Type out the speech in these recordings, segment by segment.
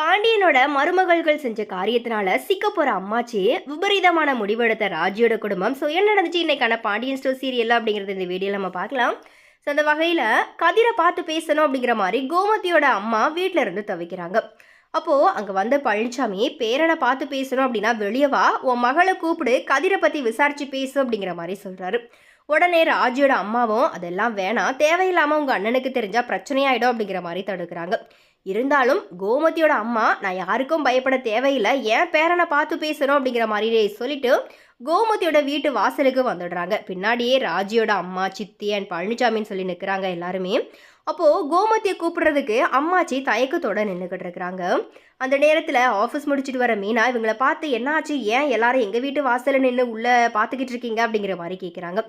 பாண்டியனோட மருமகள்கள் செஞ்ச காரியத்தினால சிக்க போற அம்மாச்சி விபரீதமான முடிவெடுத்த ராஜியோட குடும்பம். ஸோ என்ன நடந்துச்சு? இன்னைக்கான பாண்டியன் ஸ்டோர் சீரியல் அப்படிங்கிறது இந்த வீடியோ நம்ம பார்க்கலாம். ஸோ அந்த வகையில் கதிரை பார்த்து பேசணும் அப்படிங்கிற மாதிரி கோமதியோட அம்மா வீட்டில் இருந்து தவிக்கிறாங்க. அப்போது அங்கே வந்த பழனிசாமி பேரனை பார்த்து பேசணும் அப்படின்னா வெளியே வா உன் மகளை கூப்பிடு கதிரை பற்றி விசாரிச்சு பேசு அப்படிங்கிற மாதிரி சொல்கிறாரு உடனே ராஜியோட அம்மாவும் அதெல்லாம் வேணாம் தேவையில்லாமல் உங்கள் அண்ணனுக்கு தெரிஞ்சால் பிரச்சனையாயிடும் அப்படிங்கிற மாதிரி தடுக்கிறாங்க. இருந்தாலும் கோமதியோட அம்மா நான் யாருக்கும் பயப்பட தேவையில்லை. ஏன் பேரனை பார்த்து பேசணும் அப்படிங்கிற மாதிரி சொல்லிட்டு கோமதியோட வீட்டு வாசலுக்கு வந்துடுறாங்க. பின்னாடியே ராஜியோட அம்மா சித்தி அண்ட் பழனிசாமின்னு சொல்லி நிற்கிறாங்க எல்லாருமே. அப்போது கோமதியை கூப்பிடுறதுக்கு அம்மாச்சி தயக்கத்தோட நின்றுக்கிட்டு இருக்கிறாங்க. அந்த நேரத்தில் ஆஃபீஸ் முடிச்சுட்டு வர மீனா இவங்களை பார்த்து என்னாச்சு? ஏன் எல்லாரும் எங்கள் வீட்டு வாசலில் நின்று உள்ளே பார்த்துக்கிட்டு இருக்கீங்க? அப்படிங்கிற மாதிரி கேட்குறாங்க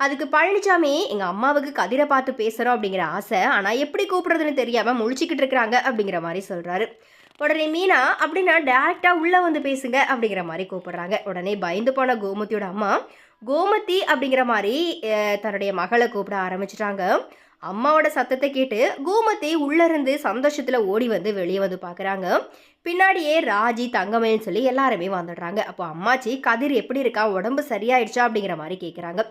அதுக்கு பழனிசாமி எங்கள் அம்மாவுக்கு கதிரை பார்த்து பேசுகிறோம் அப்படிங்கிற ஆசை ஆனால் எப்படி கூப்பிடுறதுன்னு தெரியாமல் முழிச்சிக்கிட்டு இருக்கிறாங்க அப்படிங்கிற மாதிரி சொல்கிறாரு உடனே மீனா அப்படின்னா டேரெக்டாக உள்ளே வந்து பேசுங்க அப்படிங்கிற மாதிரி கூப்பிடுறாங்க. உடனே பயந்து போன கோமதியோட அம்மா கோமதி அப்படிங்கிற மாதிரி தன்னுடைய மகளை கூப்பிட ஆரம்பிச்சிட்டாங்க. அம்மாவோட சத்தத்தை கேட்டு கோமதி உள்ள இருந்து ஓடி வந்து வெளியே வந்து பார்க்குறாங்க பின்னாடியே ராஜி தங்கமேன்னு சொல்லி எல்லாருமே வந்துடுறாங்க. அப்போ அம்மாச்சி கதிர் எப்படி இருக்கா? உடம்பு சரியாயிடுச்சா? அப்படிங்கிற மாதிரி கேட்குறாங்க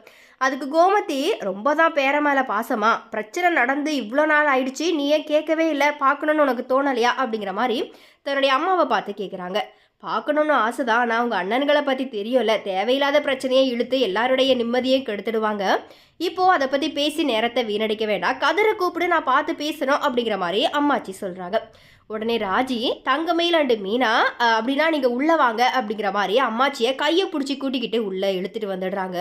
அதுக்கு கோமதி ரொம்ப தான் பேர மேலே பாசமா? பிரச்சனை நடந்து இவ்வளோ நாள் ஆயிடுச்சு. நீ ஏன் கேட்கவே இல்லை? பார்க்கணுன்னு உனக்கு தோணலையா? அப்படிங்கிற மாதிரி தன்னுடைய அம்மாவை பார்த்து கேட்குறாங்க பார்க்கணுன்னு ஆசை தான் ஆனால் உங்கள் அண்ணன்களை பற்றி தெரியும்ல. தேவையில்லாத பிரச்சனையை இழுத்து எல்லாருடைய நிம்மதியையும் கெடுத்துடுவாங்க. இப்போது அதை பற்றி பேசி நேரத்தை வீணடிக்க வேண்டாம். கதிரை கூப்பிடு நான் பார்த்து பேசணும் அப்படிங்கிற மாதிரி அம்மாச்சி சொல்கிறாங்க உடனே ராஜி தங்கமயில் அண்டு மீனா அப்படின்னா நீங்கள் உள்ளே வாங்க அப்படிங்கிற மாதிரி அம்மாச்சியை கையை பிடிச்சி கூட்டிக்கிட்டு உள்ளே இழுத்துட்டு வந்துடுறாங்க.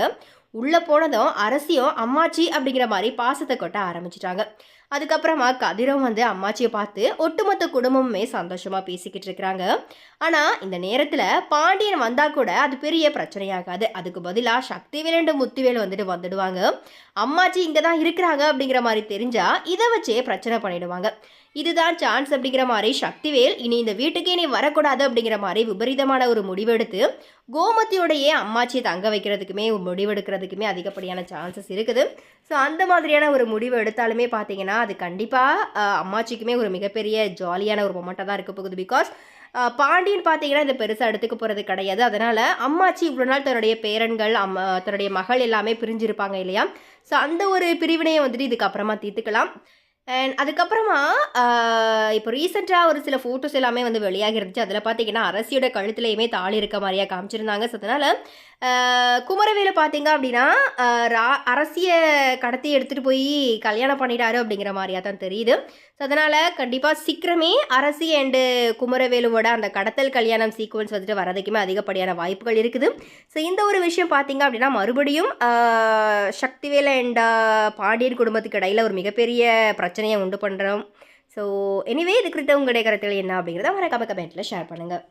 உள்ளே போனதும் அரசியும் அம்மாச்சி அப்படிங்கிற மாதிரி பாசத்தை கொட்ட ஆரம்பிச்சிட்டாங்க. அதுக்கப்புறமா கதிரம் வந்து அம்மாச்சியை பார்த்து ஒட்டுமொத்த குடும்பமுமே சந்தோஷமாக பேசிக்கிட்டு இருக்கிறாங்க. ஆனால் இந்த நேரத்தில் பாண்டியன் வந்தால் கூட அது பெரிய பிரச்சனையாகாது. அதுக்கு பதிலாக சக்திவேல் அண்டு முத்துவேல் வந்துட்டு வந்துடுவாங்க. அம்மாச்சி இங்கே தான் இருக்கிறாங்க அப்படிங்கிற மாதிரி தெரிஞ்சா இதை வச்சே பிரச்சனை பண்ணிடுவாங்க. இதுதான் சான்ஸ் அப்படிங்கிற மாதிரி சக்திவேல் இனி இந்த வீட்டுக்கே நீ வரக்கூடாது அப்படிங்கிற மாதிரி விபரீதமான ஒரு முடிவெடுத்து கோமதியோடையே அம்மாச்சியை தங்க வைக்கிறதுக்குமே முடிவெடுக்கிறதுக்குமே அதிகப்படியான சான்சஸ் இருக்குது. ஸோ அந்த மாதிரியான ஒரு முடிவு எடுத்தாலுமே பார்த்தீங்கன்னா அது கண்டிப்பாக அம்மாச்சிக்குமே ஒரு மிகப்பெரிய ஜாலியான ஒரு மொமெண்ட்டாக தான் இருக்க போகுது. பிகாஸ் பாண்டியன் பார்த்தீங்கன்னா இந்த பெருசாக எடுத்துக்க போகிறது கிடையாது. அதனால் அம்மாச்சி இவ்வளோ நாள் தன்னுடைய பேரன்கள் அம்மா தன்னுடைய மகள் எல்லாமே பிரிஞ்சிருப்பாங்க இல்லையா? ஸோ அந்த ஒரு பிரிவினையை வந்துட்டு இதுக்கப்புறமா தீர்த்துக்கலாம். அண்ட் அதுக்கப்புறமா இப்போ ரீசெண்டாக ஒரு சில ஃபோட்டோஸ் எல்லாமே வந்து வெளியாகி இருந்துச்சு. அதில் பார்த்தீங்கன்னா அரசியோட கழுத்துலையுமே தாலி இருக்க மாதிரியாக காமிச்சிருந்தாங்க. ஸோ அதனால் குமரவேலு பார்த்தீங்க அப்படின்னா ரா- அரசியை கடத்தி எடுத்துகிட்டு போய் கல்யாணம் பண்ணிட்டாரு அப்படிங்கிற மாதிரியா தான் தெரியுது. ஸோ அதனால் கண்டிப்பாக சீக்கிரமே அரசி அண்டு குமரவேலுவோட அந்த கடத்தல் கல்யாணம் சீக்வன்ஸ் வந்துட்டு வரதுக்குமே அதிகப்படியான வாய்ப்புகள் இருக்குது. ஸோ இந்த ஒரு விஷயம் பார்த்தீங்க அப்படின்னா மறுபடியும் சக்திவேல அண்ட் பாண்டியன் குடும்பத்துக்கு இடையில் ஒரு மிகப்பெரிய பிரச்சனையை உண்டு பண்ணுறோம் ஸோ எனிவே இது குறித்த உங்களுடைய கருத்துக்கள் என்ன அப்படிங்கிறத மறக்காம கமெண்ட்டில் ஷேர் பண்ணுங்கள்